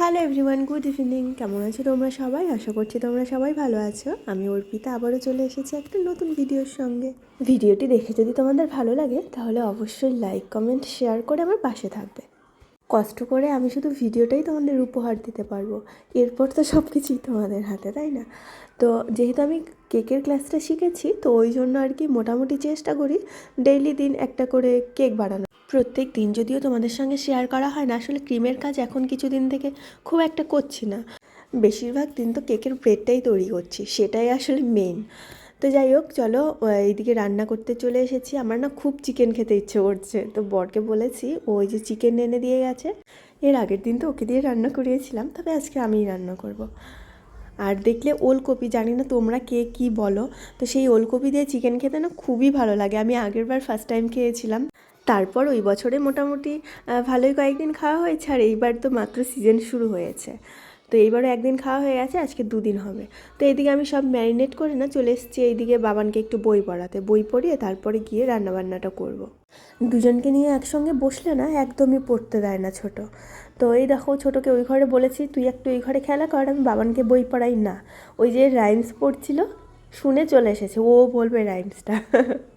Hello everyone good evening কেমন আছো তোমরা সবাই? আশা করছি তোমরা সবাই ভালো আছো। আমি অর্পিতা, আবারও চলে এসেছি একটা নতুন ভিডিওর সঙ্গে। ভিডিওটি দেখে যদি তোমাদের ভালো লাগে, তাহলে অবশ্যই লাইক কমেন্ট শেয়ার করে আমার পাশে থাকবে। কষ্ট করে আমি শুধু ভিডিওটাই তোমাদের উপহার দিতে পারব। এরপর তো সব কিছুই তোমাদের হাতে, তাই না? তো যেহেতু আমি কেকের ক্লাসটা শিখেছি, তো ওই জন্য আর কি মোটামুটি চেষ্টা করি ডেইলি দিন একটা করে কেক বানানো প্রত্যেক দিন যদিও তোমাদের সঙ্গে শেয়ার করা হয় না, আসলে ক্রিমের কাজ এখন কিছুদিন থেকে খুব একটা করছি না। বেশিরভাগ দিন তো কেকের ব্রেডটাই তৈরি করছি, সেটাই আসলে মেন তো যাই হোক, চলো এইদিকে রান্না করতে চলে এসেছি। আমার না খুব চিকেন খেতে ইচ্ছে করছে। তো বরকে বলেছি ওই যে চিকেন এনে দিয়ে গেছে। এর আগের দিন তো ওকে দিয়ে রান্না করিয়েছিলাম, তবে আজকে আমিই রান্না করব। আর দেখলে ওলকপি, জানি না তোমরা কে কি বলো, তো সেই ওলকপি দিয়ে চিকেন খেতে না খুবই ভালো লাগে। আমি আগের বার ফার্স্ট টাইম খেয়েছিলাম। তারপর ওই বছরে মোটামুটি ভালোই কয়েকদিন খাওয়া হয়েছে, আর এইবার তো মাত্র সিজন শুরু হয়েছে। তো এইবারও একদিন খাওয়া হয়ে গেছে, আজকে দুদিন হবে। তো এইদিকে আমি সব ম্যারিনেট করে না, চলে এসেছি এইদিকে বাবানকে একটু বই পড়াতে। বই পড়িয়ে তারপরে গিয়ে রান্নাবান্নাটা করব। দুজনকে নিয়ে একসঙ্গে বসলে না, একদমই পড়তে দেয় না ছোট। তো এই দেখো, ছোটোকে ওই ঘরে বলেছি, তুই একটু ওই ঘরে খেলা কর, আমি বাবানকে বই পড়াই। না, ওই যে রাইমস পড়ছিল, শুনে চলে এসেছে, ও বলবে রাইমসটা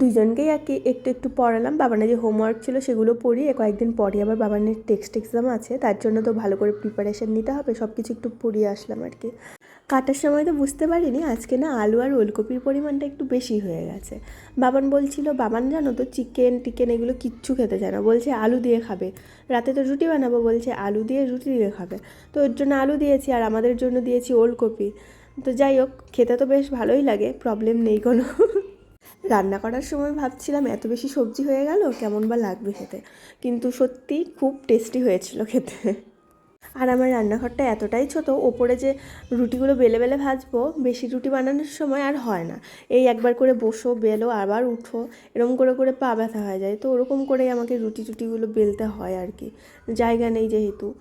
দুজনকেই আর কি একটু একটু পড়ালাম। বাবানের যে হোমওয়ার্ক ছিল, সেগুলো পড়িয়ে কয়েকদিন পরে আবার বাবানের টেক্সট এক্সাম আছে। তার জন্য তো ভালো করে প্রিপারেশন নিতে হবে সব কিছু একটু পড়িয়ে আসলাম আর কি। কাটার সময় তো বুঝতে পারিনি, আজকে না আলু আর ওলকপির পরিমাণটা একটু বেশি হয়ে গেছে। বাবান বলছিল, বাবান, জানো তো চিকেন টিকেন এগুলো কিচ্ছু খেতে চায় না। বলছে, আলু দিয়ে খাবে। রাতে তো রুটি বানাবো। বলছে, আলু দিয়ে রুটি দিয়ে খাবে। তো ওর জন্য আলু দিয়েছি আর আমাদের জন্য দিয়েছি ওলকপি। তো যাই হোক, খেতে তো বেশ ভালোই লাগে প্রবলেম নেই কোনো। রান্না করার সময় ভাবছিলাম এত বেশি সবজি হয়ে গেল, কেমন বা লাগবে খেতে। কিন্তু সত্যি খুব টেস্টি হয়েছিল খেতে। আর আমার রান্নাঘরটা এতটাই ছোট, ওপরে যে রুটিগুলো বেলে বেলে ভাজবো, বেশি রুটি বানানোর সময় আর হয় না। এই একবার করে বসো, বেলো, আবার উঠো এরকম করে করে পা ব্যথা হয়ে যায়। তো ওরকম করেই আমাকে রুটি টুটিগুলো বেলতে হয় আর কি। জায়গা নেই যেহেতু।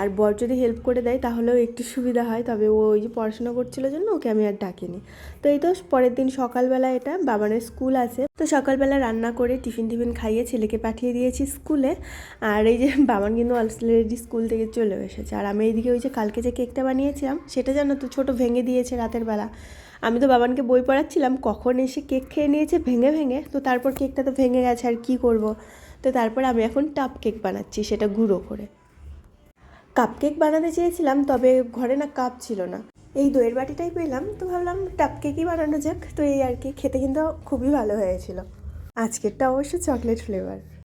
আর বর যদি হেল্প করে দেয় তাহলেও একটু সুবিধা হয়। তবে ও ওই যে পড়াশোনা করছিল জন্য ওকে আমি আর ডাকিনি। তো এই তো পরের দিন সকালবেলা এটা বাবানের স্কুল আছে। তো সকালবেলা রান্না করে টিফিন টিফিন খাইয়ে ছেলেকে পাঠিয়ে দিয়েছি স্কুলে আর এই যে বাবান কিন্তু অলরেডি স্কুল থেকে চলে এসেছে। আর আমি এইদিকে ওই যে কালকে যে কেকটা বানিয়েছিলাম, সেটা জানো তো ছোটো ভেঙে দিয়েছে রাতের বেলা। আমি তো বাবানকে বই পড়াচ্ছিলাম, কখন এসে কেক খেয়ে নিয়েছে ভেঙে ভেঙে। তো তারপর কেকটা তো ভেঙে গেছে, আর কি করব? তো তারপর আমি এখন টাপ কেক বানাচ্ছি, সেটা গুঁড়ো করে। কাপ কেক বানাতে চেয়েছিলাম, তবে ঘরে না কাপ ছিল না। এই দইয়ের বাটিটাই পেলাম, তো ভাবলাম টাপ কেকই বানানো যাক। তো এই আর কি, খেতে কিন্তু খুবই ভালো হয়েছিল। আজকেরটা অবশ্য চকলেট ফ্লেভার